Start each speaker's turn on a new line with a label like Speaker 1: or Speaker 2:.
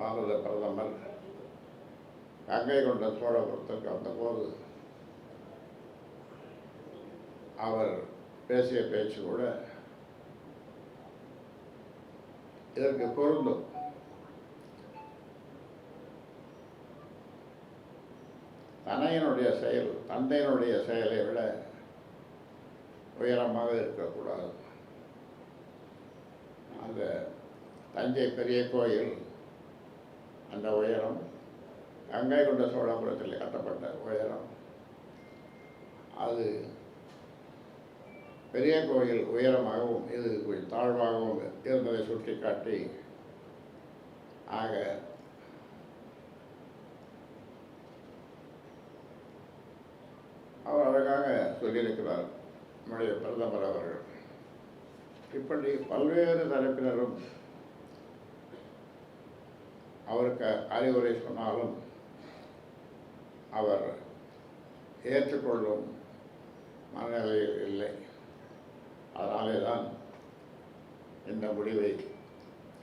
Speaker 1: பாரத பிரதமர் கங்கை கொண்ட சோழபுரத்துக்கு வந்தபோது அவர் பேசிய பேச்சு கூட இதற்கு பொருந்தும். தனையனுடைய செயல் தந்தையினுடைய செயலை விட உயரமாக இருக்கக்கூடாது. அந்த தஞ்சை பெரிய கோயில் அந்த உயரம். கங்கை கொண்ட சோழபுரத்தில் கட்டப்பட்ட உயரம். அது பெரிய கோயில் உயரமாகவும் இது கொஞ்சம் தாழ்வாகவும் இருந்ததை சுட்டிக்காட்டி ஆக அவர் அழகாக சொல்லியிருக்கிறார் நம்முடைய பிரதமர் அவர்கள். இப்படி பல்வேறு தரப்பினரும் அவருக்கு அறிவுரை சொன்னாலும் அவர் ஏற்றுக்கொள்ளும் மனநிலையில் இல்லை. அதனாலே தான் இந்த முடிவை